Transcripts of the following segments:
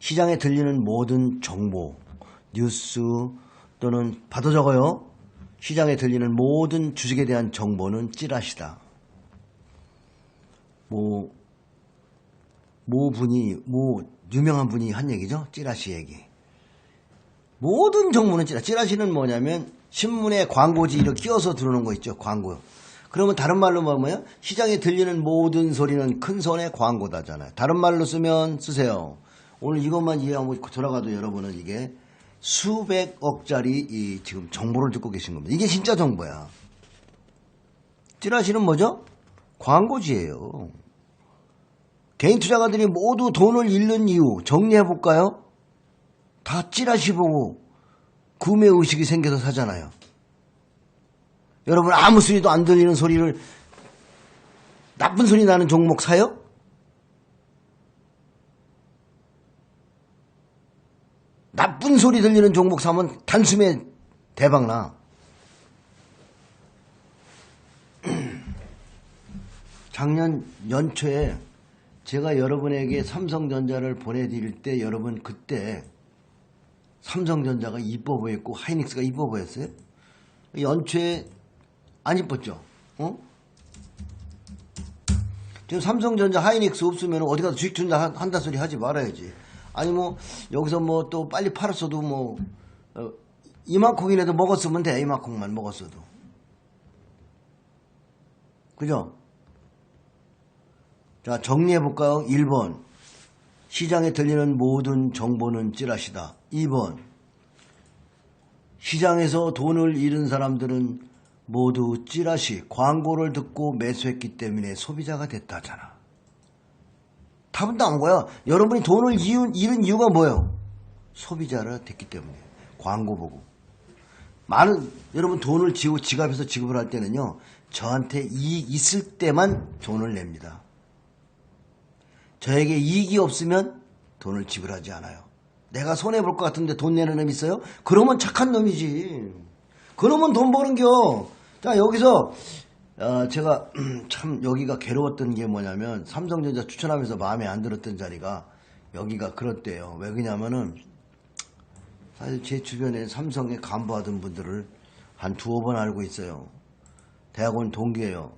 시장에 들리는 모든 정보, 뉴스 또는 받아 적어요. 시장에 들리는 모든 주식에 대한 정보는 찌라시다. 뭐, 모 분이, 뭐, 유명한 분이 한 얘기죠? 찌라시 얘기. 모든 정보는 찌라시. 찌라시는 뭐냐면, 신문에 광고지를 끼워서 들어오는 거 있죠? 광고. 그러면 다른 말로 뭐면 시장에 들리는 모든 소리는 큰 손의 광고다잖아요. 다른 말로 쓰면 쓰세요. 오늘 이것만 이해하고 돌아가도 여러분은 이게 수백억짜리 이 지금 정보를 듣고 계신 겁니다. 이게 진짜 정보야. 찌라시는 뭐죠? 광고지예요. 개인 투자가들이 모두 돈을 잃는 이유 정리해 볼까요? 다 찌라시 보고 구매 의식이 생겨서 사잖아요. 여러분 아무 소리도 안 들리는 소리를 나쁜 소리 나는 종목 사요? 나쁜 소리 들리는 종목 사면 단숨에 대박나. 작년 연초에 제가 여러분에게 삼성전자를 보내드릴 때 여러분 그때 삼성전자가 이뻐 보였고 하이닉스가 이뻐 보였어요? 연초에 안 이뻤죠? 어? 지금 삼성전자 하이닉스 없으면 어디 가서 주식 한- 한다 소리 하지 말아야지. 아니 뭐 여기서 뭐 또 빨리 팔았어도 뭐 어, 이만큼이라도 먹었으면 돼. 이만큼만 먹었어도. 그죠? 자 정리해볼까요? 1번 시장에 들리는 모든 정보는 찌라시다. 2번 시장에서 돈을 잃은 사람들은 모두 찌라시 광고를 듣고 매수했기 때문에 소비자가 됐다잖아. 답은 나온 거야. 여러분이 돈을 잃은, 잃은 이유가 뭐예요? 소비자가 됐기 때문에. 광고 보고. 많은, 여러분 돈을 지고 지갑에서 지급을 할 때는요, 저한테 이익 있을 때만 돈을 냅니다. 저에게 이익이 없으면 돈을 지불하지 않아요. 내가 손해볼 것 같은데 돈 내는 놈 있어요? 그러면 착한 놈이지. 그러면 돈 버는겨. 자, 여기서, 어, 제가 참 여기가 괴로웠던 게 뭐냐면 삼성전자 추천하면서 마음에 안 들었던 자리가 여기가 그렇대요. 왜 그러냐면은 사실 제 주변에 삼성에 간부하던 분들을 한 두어 번 알고 있어요. 대학원 동기예요.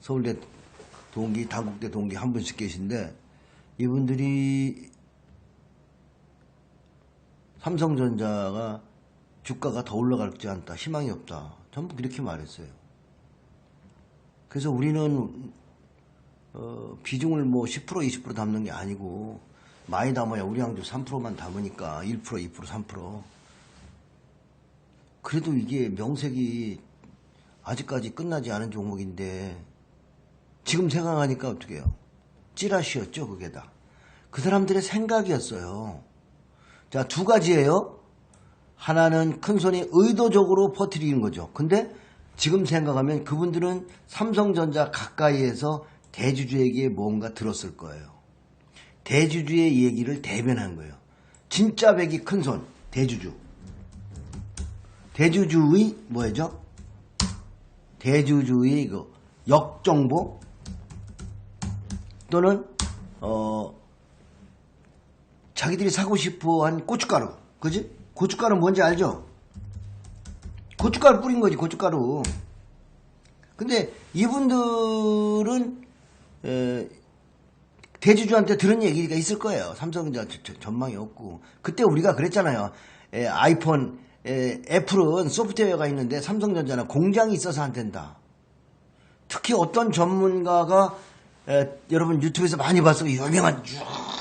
서울대 동기, 단국대 동기 한 분씩 계신데 이분들이 삼성전자가 주가가 더 올라갈지 않다. 희망이 없다. 전부 그렇게 말했어요. 그래서 우리는 어, 비중을 뭐 10% 20% 담는 게 아니고 많이 담아야 우리 항주 3%만 담으니까 1% 2% 3% 그래도 이게 명색이 아직까지 끝나지 않은 종목인데 지금 생각하니까 어떻게 해요? 찌라시였죠 그게 다. 그 사람들의 생각이었어요. 자, 두 가지예요. 하나는 큰 손이 의도적으로 퍼뜨리는 거죠. 근데 지금 생각하면 그분들은 삼성전자 가까이에서 대주주에게 뭔가 들었을 거예요. 대주주의 얘기를 대변한 거예요. 진짜 백이 큰 손, 대주주. 대주주의 뭐죠? 대주주의 그 역정보 또는 어 자기들이 사고 싶어 한 고춧가루. 그지? 고춧가루 뭔지 알죠? 고춧가루 뿌린 거지, 고춧가루. 근데 이분들은, 에, 대주주한테 들은 얘기가 있을 거예요. 삼성전자 전망이 없고. 그때 우리가 그랬잖아요. 에, 아이폰, 에, 애플은 소프트웨어가 있는데 삼성전자는 공장이 있어서 안 된다. 특히 어떤 전문가가 에, 여러분 유튜브에서 많이 봤어요. 유명한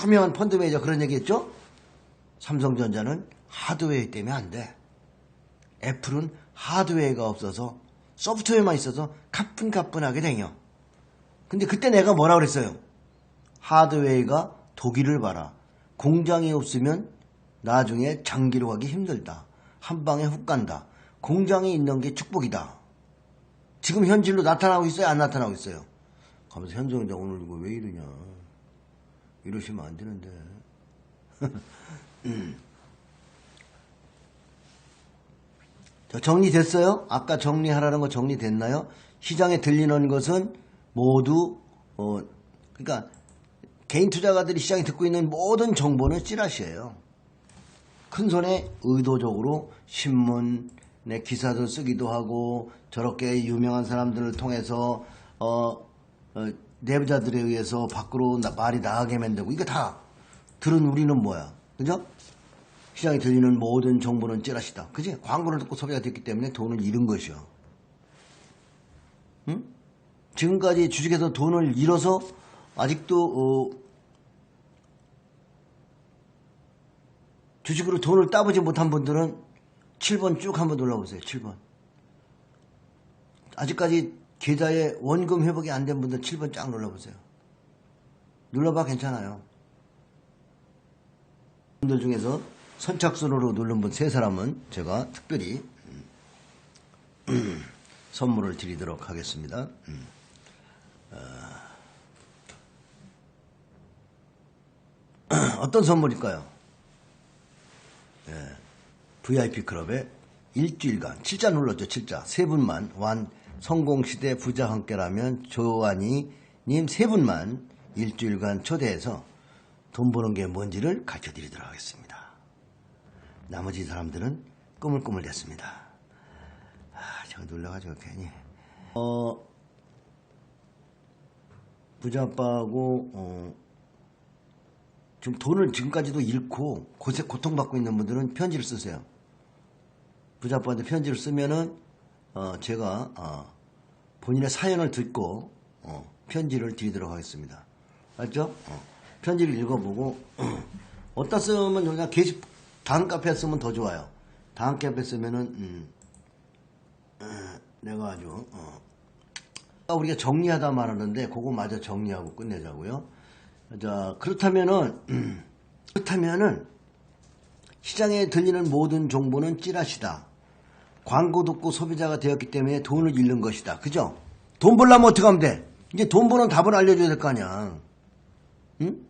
유명한 펀드 매니저 그런 얘기했죠. 삼성전자는 하드웨어 때문에 안 돼. 애플은 하드웨어가 없어서 소프트웨어만 있어서 가뿐가뿐하게 댕겨. 근데 그때 내가 뭐라 그랬어요? 하드웨어가 독일을 봐라. 공장이 없으면 나중에 장기로 가기 힘들다. 한 방에 훅 간다. 공장이 있는 게 축복이다. 지금 현실로 나타나고 있어요? 안 나타나고 있어요? 가면서 현정자 오늘 이거 왜 이러냐. 이러시면 안 되는데. 자, 정리됐어요? 아까 정리하라는 거 정리됐나요? 시장에 들리는 것은 모두, 어, 그러니까 개인 투자가들이 시장에 듣고 있는 모든 정보는 찌라시예요. 큰 손에 의도적으로 신문에 기사도 쓰기도 하고 저렇게 유명한 사람들을 통해서 어, 어, 내부자들에 의해서 밖으로 나- 말이 나가게 만들고 이거 다 들은 우리는 뭐야 그죠? 시장에 들리는 모든 정보는 찌라시다 그지? 광고를 듣고 소비가 됐기 때문에 돈을 잃은 것이요 응? 지금까지 주식에서 돈을 잃어서 아직도 어, 주식으로 돈을 따보지 못한 분들은 7번 쭉 한번 눌러보세요. 7번. 아직까지 계좌에 원금 회복이 안 된 분들 7번 쫙 눌러보세요. 눌러봐 괜찮아요. 분들 중에서 선착순으로 누른 분 세 사람은 제가 특별히 음, 선물을 드리도록 하겠습니다. 음. 어, 어떤 선물일까요? VIP 클럽에 일주일간 7자 눌렀죠 7자 세 분만 완 성공시대 부자 함께라면 조안이 님 세 분만 일주일간 초대해서 돈 버는 게 뭔지를 가르쳐 드리도록 하겠습니다 나머지 사람들은 꾸물꾸물 됐습니다 아 저거 눌러가지고 괜히 어 부자 아빠하고 어, 지금 돈을 지금까지도 잃고 고세, 고통받고 있는 분들은 편지를 쓰세요. 부자빠한테 편지를 쓰면은 어, 제가 어, 본인의 사연을 듣고 어, 편지를 드리도록 하겠습니다. 알죠? 어, 편지를 읽어보고 어디다 쓰면 그냥 게시 다음 카페에 쓰면 더 좋아요. 다음 카페에 쓰면은 음, 어, 내가 아주 어, 우리가 정리하다 말하는데 그거 마저 정리하고 끝내자고요. 자 그렇다면은 그렇다면은 시장에 들리는 모든 정보는 찌라시다. 광고 듣고 소비자가 되었기 때문에 돈을 잃는 것이다. 그죠? 돈 벌려면 어떻게 하면 돼? 이제 돈 버는 답을 알려줘야 될 거 아니야. 응?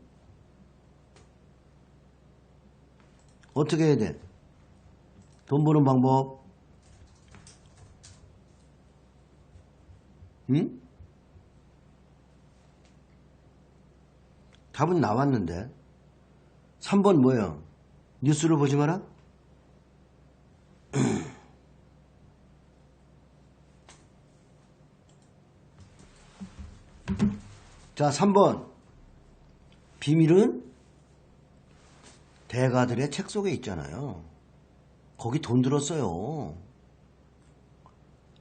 어떻게 해야 돼? 돈 버는 방법. 응? 답은 나왔는데 3번 뭐예요? 뉴스를 보지 마라? 자 3번 비밀은 대가들의 책 속에 있잖아요 거기 돈 들었어요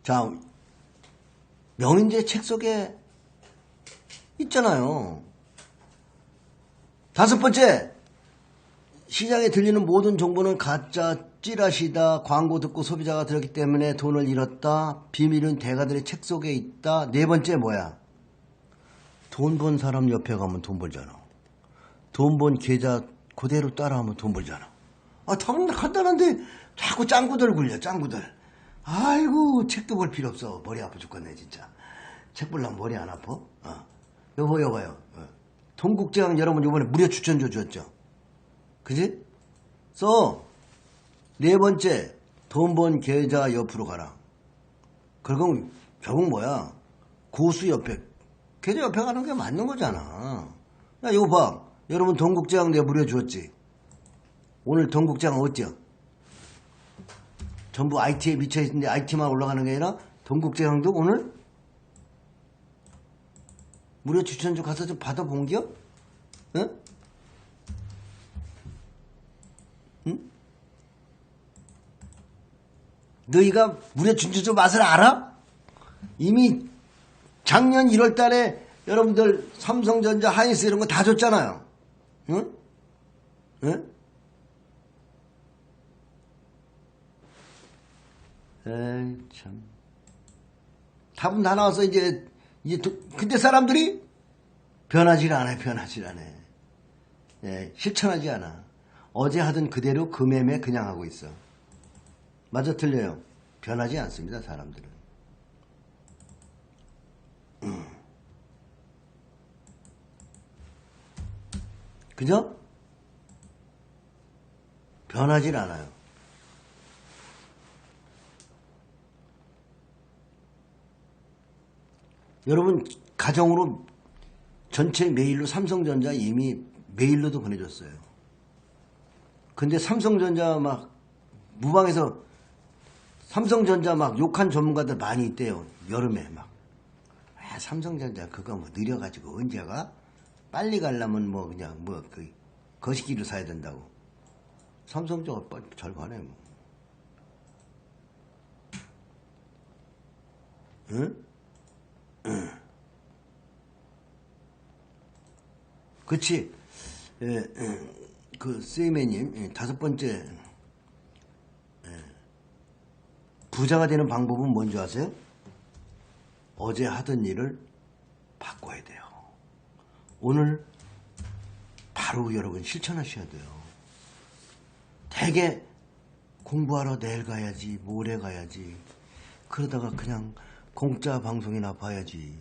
자 명인들의 책 속에 있잖아요 다섯 번째, 시장에 들리는 모든 정보는 가짜 찌라시다. 광고 듣고 소비자가 들었기 때문에 돈을 잃었다. 비밀은 대가들의 책 속에 있다. 네 번째 뭐야? 돈 번 사람 옆에 가면 돈 벌잖아. 돈 번 계좌 그대로 따라하면 돈 벌잖아. 아, 당연 간단한데 자꾸 짱구들 굴려, 짱구들. 아이고, 책도 볼 필요 없어. 머리 아파 죽겠네, 진짜. 책 보려면 머리 안 아파? 어. 여보, 여봐요. 어. 동국제왕 여러분 이번에 무료 추천줘 줬죠. 그지? 써. 네 번째, 돈 번 계좌 옆으로 가라. 그건 결국 뭐야? 고수 옆에, 계좌 옆에 가는 게 맞는 거잖아. 야, 이거 봐. 여러분 동국제왕 내가 무료 줬지. 오늘 동국제왕 어때요? 전부 IT에 미쳐있는데 IT만 올라가는 게 아니라 동국제왕도 오늘 무료 추천주 가서 좀 받아본겨? 응? 응? 너희가 무료 추천주 맛을 알아? 이미 작년 1월 달에 여러분들 삼성전자, 하이스 이런 거 다 줬잖아요. 응? 응? 에이, 참. 답은 다 나와서 이제 이제 도- 근데 사람들이 변하지 않아요. 변하지 않아요. 예, 실천하지 않아. 어제 하던 그대로 그 매매 그냥 하고 있어. 맞아 틀려요. 변하지 않습니다. 사람들은. 그죠? 변하지 않아요. 여러분 가정으로 전체 메일로 삼성전자 이미 메일로도 보내줬어요. 근데 삼성전자 막 무방에서 삼성전자 막 욕한 전문가들 많이 있대요. 여름에 막. 아, 삼성전자 그거 뭐 느려가지고 언제가 빨리 가려면 뭐 그냥 뭐 그 거시기를 사야 된다고. 빨리 잘 가네 뭐. 응? 그치. 예, 예, 그, 세이매님, 예, 다섯 번째, 예, 부자가 되는 방법은 뭔지 아세요? 어제 하던 일을. 오늘 바로 여러분 실천하셔야 돼요. 대개 공부하러 내일 가야지, 모레 가야지. 그러다가 그냥 공짜 방송이나 봐야지.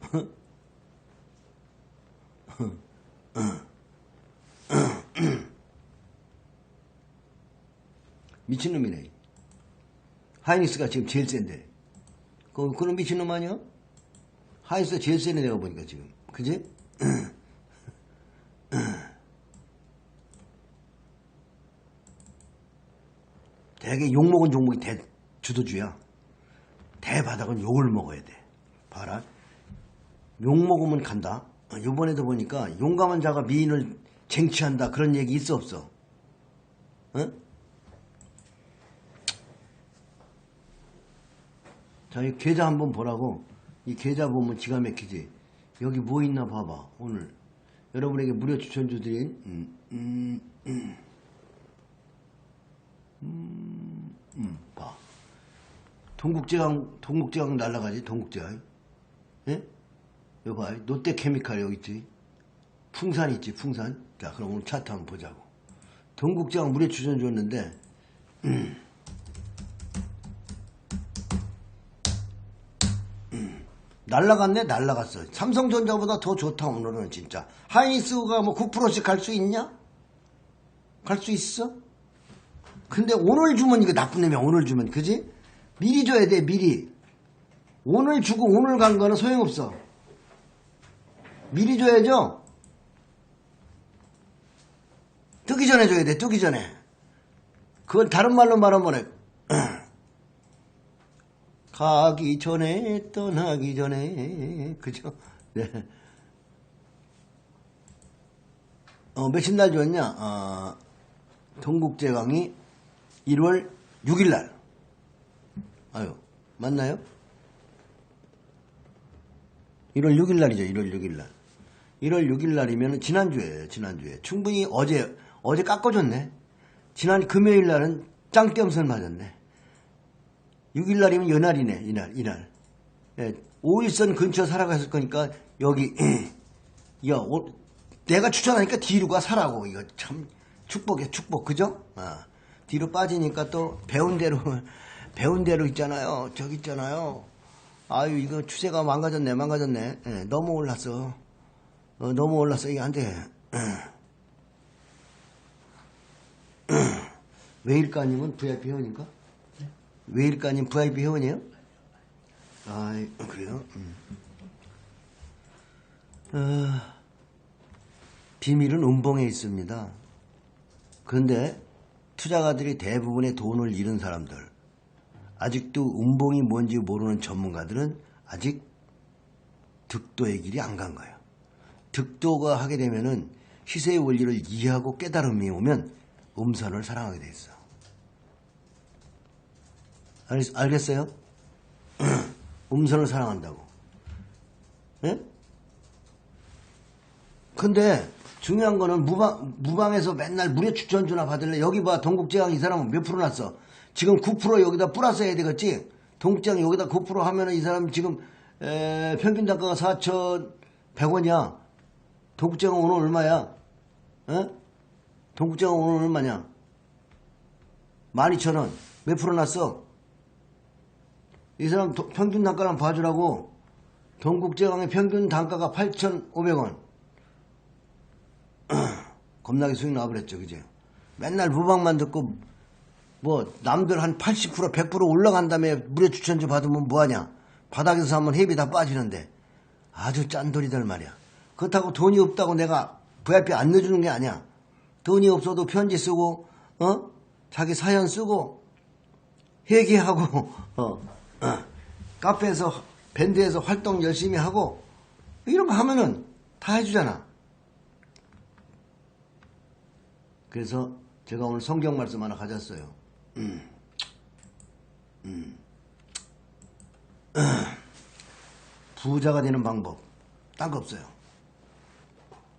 미친놈이네. 하이닉스가 지금 제일 센데. 그, 그런 미친놈 아니야? 하이닉스가 제일 세네, 내가 보니까 지금. 그지? 대개 욕먹은 종목이 대, 주도주야. 대바닥은 욕을 먹어야 돼. 봐라. 욕 먹으면 간다. 어, 이번에도 보니까 용감한 자가 미인을 쟁취한다. 그런 얘기 있어 없어? 어? 자, 이 계좌 한번 보라고. 이 계좌 보면 기가 막히지. 여기 뭐 있나 봐봐. 오늘 여러분에게 무료 추천 주드린 음, 음, 음. 음, 음, 봐. 동국제강, 동국제강 날라가지, 동국제강. 예? 여기 봐. 롯데케미칼 여기 있지. 풍산 있지, 풍산. 자, 그럼 오늘 차트 한번 보자고. 동국제강 무료 추천 줬는데, 음. 날라갔네, 날라갔어. 삼성전자보다 더 좋다, 오늘은 진짜. 하이닉스가 뭐 9%씩 갈 수 있냐? 갈 수 있어? 근데 오늘 주면 이거 나쁜 놈이야, 오늘 주면. 그지? 미리 줘야 돼, 미리. 오늘 주고 오늘 간 거는 소용없어. 미리 줘야죠? 뜨기 전에 줘야 돼, 뜨기 전에. 그건 다른 말로 말하면, 가기 전에, 떠나기 전에. 그죠? 네. 어, 며칠 날 줬냐? 어, 동국제강이 1월 6일 날. 아유, 맞나요? 1월 6일 날이죠, 1월 6일 날. 1월 6일 날이면 지난주에, 지난주에. 충분히 어제, 어제 깎아줬네. 지난 금요일 날은 짱점선 맞았네. 6일 날이면 연날이네, 이날, 이날. 예, 5일선 근처 살아갔을 거니까, 여기, 야, 오- 내가 추천하니까 뒤로 가 사라고. 이거 참, 축복이야, 축복. 그죠? 아, 뒤로 빠지니까 또 배운 대로, 배운 대로 있잖아요. 저기 있잖아요. 아유, 이거 추세가 망가졌네, 망가졌네. 예, 너무 올랐어. 어, 너무 올랐어. 이게 안 돼. 외일가님은 VIP 회원인가? 외일가님 VIP 회원이에요? 아, 그래요? 음. 어, 비밀은 음봉에 있습니다. 그런데 투자가들이 대부분의 돈을 잃은 사람들, 아직도 음봉이 뭔지 모르는 전문가들은 아직 득도의 길이 안 간 거예요. 득도가 하게 되면은 시세의 원리를 이해하고 깨달음이 오면 음선을 사랑하게 돼 있어. 알, 알겠어요? 음선을 사랑한다고. 예? 근데 중요한 거는 무방, 무방에서 맨날 무료 추천주나 받을래? 여기 봐, 동국제강 이 사람은 몇 프로 났어? 지금 9% 여기다 플러스 해야 되겠지? 동국제강 여기다 9% 하면은 이 사람 지금, 에, 평균 단가가 4,100원이야. 동국제강 오늘 얼마야? 어? 동국제강 오늘 얼마냐? 12,000원. 몇 프로 났어? 이 사람 도- 평균 단가를 봐주라고. 동국제강의 평균 단가가 8,500원. 겁나게 수익 나버렸죠, 그죠? 맨날 무방만 듣고, 뭐, 남들 한 80%, 100% 올라간 다음에 무료 추천주 받으면 뭐하냐? 바닥에서 한번 heb이 다 빠지는데 아주 짠돌이들 말이야. 그렇다고 돈이 없다고 내가 VIP 안 넣어주는 게 아니야. 돈이 없어도 편지 쓰고, 어? 자기 사연 쓰고, 회개하고, 어, 어. 카페에서, 밴드에서 활동 열심히 하고, 이런 거 하면은 다 해주잖아. 그래서 제가 오늘 성경 말씀 하나 가졌어요. 음. 음. 부자가 되는 방법 딴 거 없어요.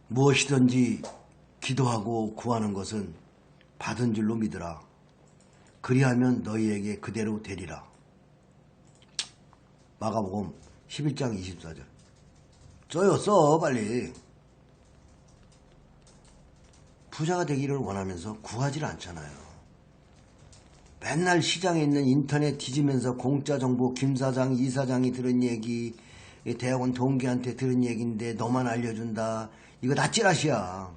무엇이든지 기도하고 구하는 것은 받은 줄로 믿으라. 그리하면 너희에게 그대로 되리라. 마가복음 11장 24절. 써요, 써, 빨리. 부자가 되기를 원하면서 구하질 않잖아요. 맨날 시장에 있는 인터넷 뒤지면서 공짜 정보 김 사장, 이 사장이 들은 얘기, 이 대학원 동기한테 들은 얘기인데 너만 알려준다. 이거 다 찌라시야.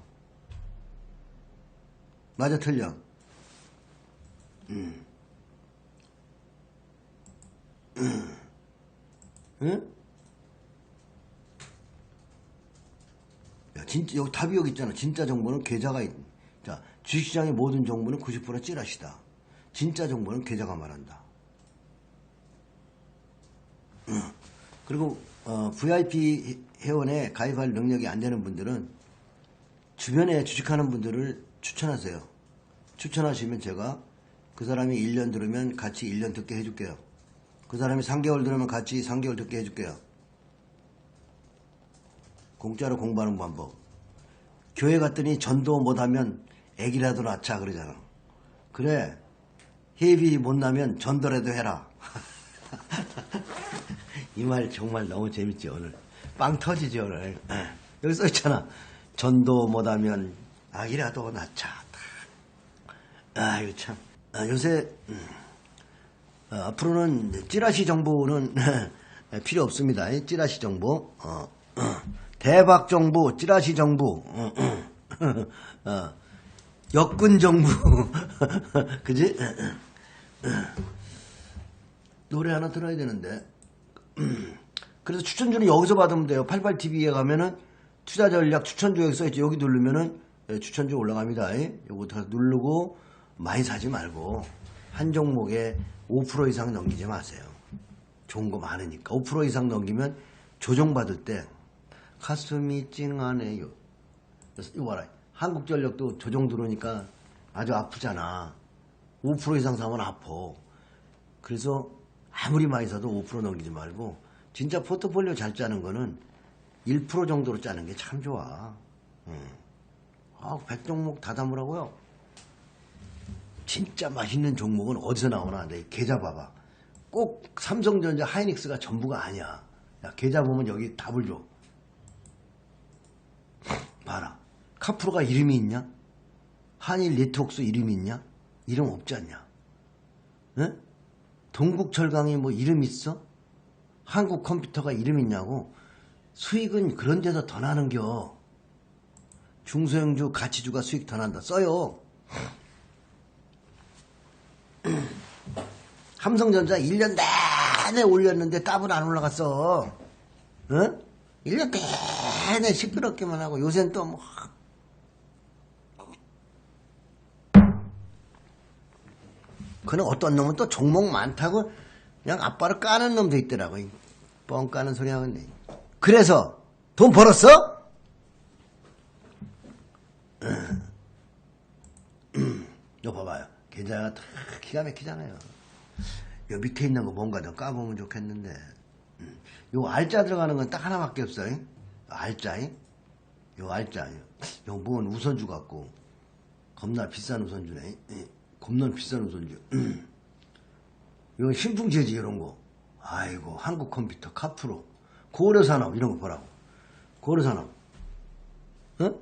맞아, 틀려. 음. 음. 응? 야, 진짜, 여기 답이 여기 있잖아. 진짜 정보는 계좌가 있. 자, 주식시장의 모든 정보는 90% 찌라시다. 진짜 정보는 계좌가 말한다. 응. 그리고 어, VIP 회원에 가입할 능력이 안 되는 분들은 주변에 주식하는 분들을 추천하세요. 추천하시면 제가 그 사람이 1년 들으면 같이 1년 듣게 해줄게요. 그 사람이 3개월 들으면 같이 3개월 듣게 해줄게요. 공짜로 공부하는 방법. 교회 갔더니 전도 못하면 애기라도 낳자 그러잖아. 그래. 회비 못 나면 전도라도 해라. 이 말 정말 너무 재밌지 오늘. 빵 터지지 오늘. 예. 여기 써있잖아. 전도 못하면 아기라도 낳자. 아 이거 참. 아, 요새 음, 어, 앞으로는 찌라시 정보는 필요 없습니다. 이 찌라시 정보. 어, 어. 대박 정보, 찌라시 정보. 어. 역군 정부. 그지? 노래 하나 들어야 되는데. 그래서 추천주는 여기서 받으면 돼요. 88TV에 가면은 투자 전략 추천주 여기 써있죠. 여기 누르면은 예, 추천주 올라갑니다. 다 누르고 많이 사지 말고 한 종목에 5% 이상 넘기지 마세요. 좋은 거 많으니까. 5% 이상 넘기면 조정받을 때 가슴이 찡하네요. 그래서 이거 봐라. 한국전력도 조정 들어오니까 아주 아프잖아. 5% 이상 사면 아파. 그래서 아무리 많이 사도 5% 넘기지 말고 진짜 포트폴리오 잘 짜는 거는 1% 정도로 짜는 게 참 좋아. 응. 아, 100종목 다 담으라고요? 진짜 맛있는 종목은 어디서 나오나? 내 계좌 봐봐. 꼭 삼성전자 하이닉스가 전부가 아니야. 야, 계좌 보면 여기 답을 줘. 봐라. 카프로가 이름이 있냐? 한일 네트웍스 이름이 있냐? 이름 없지 않냐? 응? 동국철강이 뭐 이름 있어? 한국 컴퓨터가 이름 있냐고? 수익은 그런 데서 더 나는겨. 중소형주, 가치주가 수익 더 난다. 써요. 삼성전자 1년 내내 올렸는데 답은 안 올라갔어. 응? 1년 내내 시끄럽게만 하고 요새는 또 뭐. 그는 어떤 놈은 또 종목 많다고 그냥 아빠를 까는 놈도 있더라고. 이뻥 까는 소리 하겠네. 그래서 돈 벌었어? 이거 봐봐요. 계좌가 다 기가 막히잖아요. 요 밑에 있는 거 뭔가 더 까보면 좋겠는데. 음. 요 알자 들어가는 건 딱 하나밖에 없어 요. 알자잉? 요 알자. 요 뭔 우선주 같고. 겁나 비싼 우선주네. 예. 겁나 비싼 우선주. 이건 신풍제지 이런 거. 아이고 한국 컴퓨터 카프로 고려산업 이런 거 보라고. 고려산업. 어?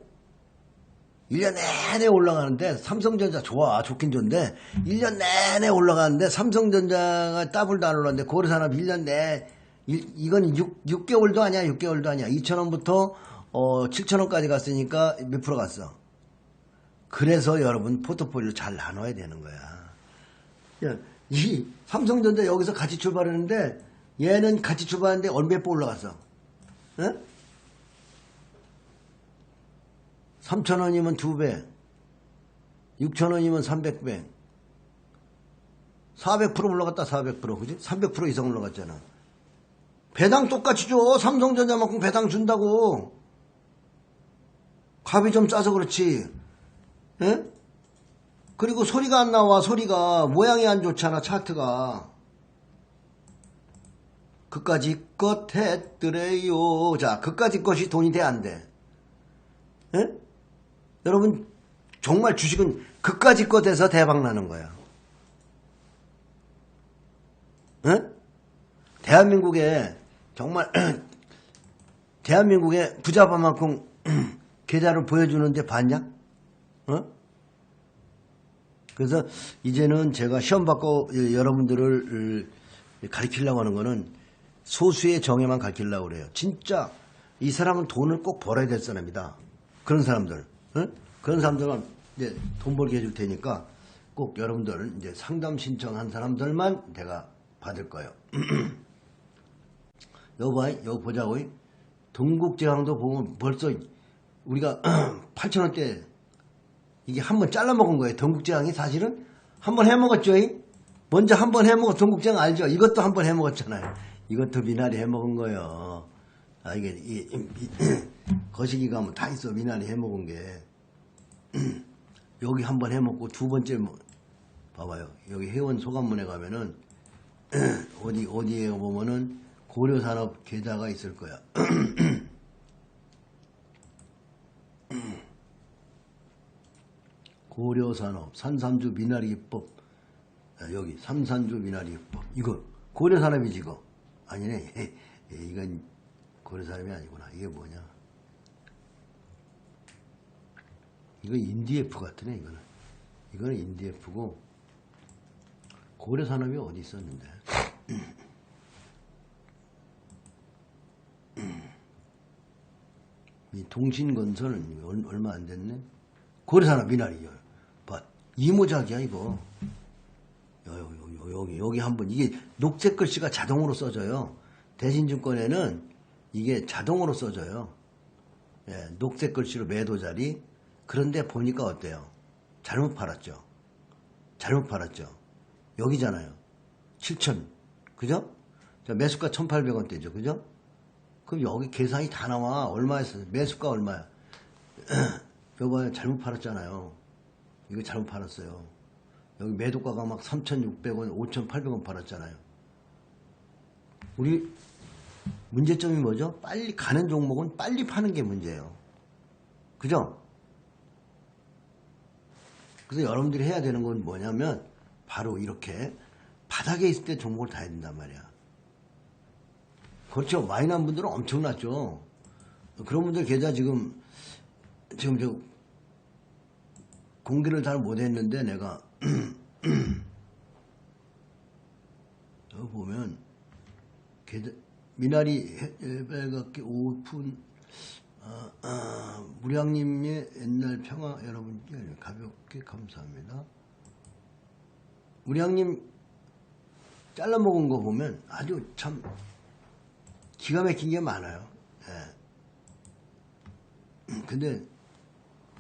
1년 내내 올라가는데 삼성전자 좋아 좋긴 좋은데 1년 내내 올라가는데 삼성전자가 더블도 안 올랐는데 고려산업 1년 내 일- 이건 6, 6개월도 아니야 6개월도 아니야 2천원부터 어, 7천원까지 갔으니까 몇 프로 갔어 그래서 여러분 포트폴리오 잘 나눠야 되는 거야 야, 이 삼성전자 여기서 같이 출발했는데 얘는 같이 출발했는데 얼마 배 올라갔어? 응? 3천원이면 2배, 6천원이면 300배, 400% 올라갔다 400% 그지? 300% 이상 올라갔잖아. 배당 똑같이 줘. 삼성전자만큼 배당 준다고. 값이 좀 싸서 그렇지. 예? 그리고 소리가 안 나와. 소리가 모양이 안 좋잖아. 차트가. 그까지 것 했더래요. 자, 그까지 것이 돈이 돼 안 돼? 예? 여러분 정말 주식은 그까지 것에서 대박 나는 거야. 예? 대한민국에 정말 대한민국의 부자만큼 계좌를 보여주는데 봤냐? 어? 그래서 이제는 제가 시험 받고 여러분들을 가르치려고 하는 거는 소수의 정예만 가르치려고 그래요. 진짜 이 사람은 돈을 꼭 벌어야 될 사람이다. 그런 사람들, 어? 그런 사람들은 이제 돈 벌게 해줄 테니까 꼭 여러분들 이제 상담 신청한 사람들만 내가 받을 거예요. 여거 봐, 여거 보자고. 동국제왕도 보면 벌써 우리가 8천원대 이게 한 번 잘라 먹은 거예요. 동국제왕이 사실은 한 번 해 먹었죠. 먼저 한 번 해 먹어. 동국제왕 알죠? 이것도 한 번 해 먹었잖아요. 이것도 미나리 해 먹은 거예요. 아, 이게, 이, 이, 이, 거시기 가면 다 있어. 미나리 해 먹은 게. 여기 한번 해 먹고 두 번째, 뭐, 봐봐요. 여기 회원 소감문에 가면은 어디 어디에 보면은 고려산업 계좌가 있을 거야. 고려산업 산산주 미나리법 아, 여기 삼산주 미나리법 이거 고려산업이지 이거 아니네 이건 고려산업이 아니구나 이게 뭐냐 이거 인디에프 같으네 이거는. 이거는 인디에프고 고려 산업이 어디 있었는데? 이 동신건설은 얼- 얼마 안 됐네? 고려 산업 미나리요 봐 이모작이야 이거. 여- 여- 여- 여기 여기 한번 이게 녹색 글씨가 자동으로 써져요. 대신증권에는 이게 자동으로 써져요. 예, 녹색 글씨로 매도 자리 그런데 보니까 어때요 잘못 팔았죠 잘못 팔았죠 여기잖아요. 7천. 그죠? 자, 매수가 1,800원대죠. 그죠? 그럼 여기 계산이 다 나와. 얼마였어요? 매수가 얼마야? 여봐요. 잘못 팔았잖아요. 이거 잘못 팔았어요. 여기 매도가가 막 3,600원, 5,800원 팔았잖아요. 우리 문제점이 뭐죠? 빨리 가는 종목은 빨리 파는 게 문제예요. 그죠? 그래서 여러분들이 해야 되는 건 뭐냐면 바로 이렇게 바닥에 있을 때 종목을 다 해야 된단 말이야. 그렇죠. 많이 난 분들은 엄청났죠. 그런 분들 계좌 지금 지금 저 공개를 잘 못했는데 내가 여기 보면 계좌 미나리 빨갛게 오픈 아, 아, 무량님의 옛날 평화 여러분께 가볍게 감사합니다. 무량님 잘라 먹은 거 보면 아주 참 기가 막힌 게 많아요. 예. 근데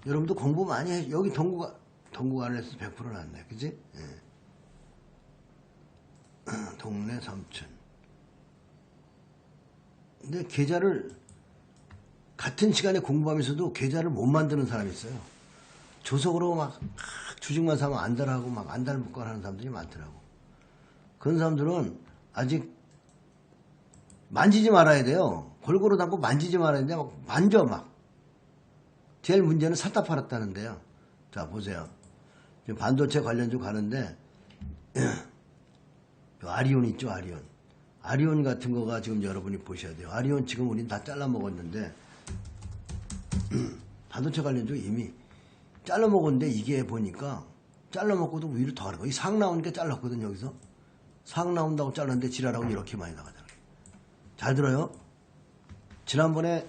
여러분도 공부 많이 해. 여기 동구가 동구가 안 해서 100% 났네. 그지? 예. 동네 삼촌. 근데 계좌를 같은 시간에 공부하면서도 계좌를 못 만드는 사람이 있어요. 조석으로 막 주식만 사면 안달하고 막 안달 묶어 하는 사람들이 많더라고. 그런 사람들은 아직 만지지 말아야 돼요. 골고루 담고 만지지 말아야 되는데 막 만져 막. 제일 문제는 샀다 팔았다는데요. 자 보세요. 지금 반도체 관련주 가는데 아리온 있죠 아리온. 아리온 같은 거가 지금 여러분이 보셔야 돼요. 아리온 지금 우린 다 잘라 먹었는데 반도체 관련주 이미 잘라 먹었는데 이게 보니까 잘라 먹고도 위로 더 하는 이상 나오니까 잘랐거든 여기서 상 나온다고 잘랐는데 지랄하고 이렇게 많이 나가잖아요. 잘 들어요. 지난번에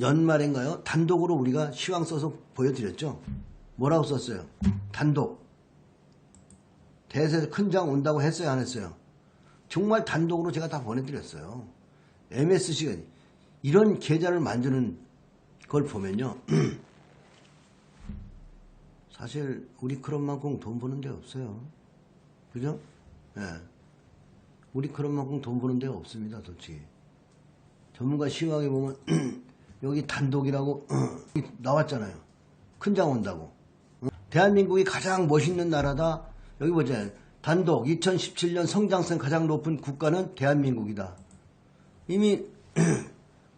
연말인가요? 단독으로 우리가 시황 써서 보여드렸죠. 뭐라고 썼어요? 단독. 대세 큰 장 온다고 했어요, 안 했어요? 정말 단독으로 제가 다 보내드렸어요. MSC가 이런 계좌를 만드는 걸 보면요. 사실 우리 클럽만큼 돈 버는 데 없어요. 그죠? 예. 우리 클럽만큼 돈 버는 데가 없습니다, 솔직히. 전문가 시황에 보면 여기 단독이라고 나왔잖아요. 큰 장 온다고. 어? 대한민국이 가장 멋있는 나라다. 여기 보자. 단독 2017년 성장성 가장 높은 국가는 대한민국이다. 이미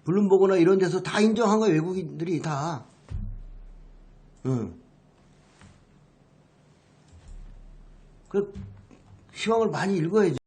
블룸버그나 이런 데서 다 인정한 거예요. 외국인들이 다. 응. 그 시황을 많이 읽어야죠.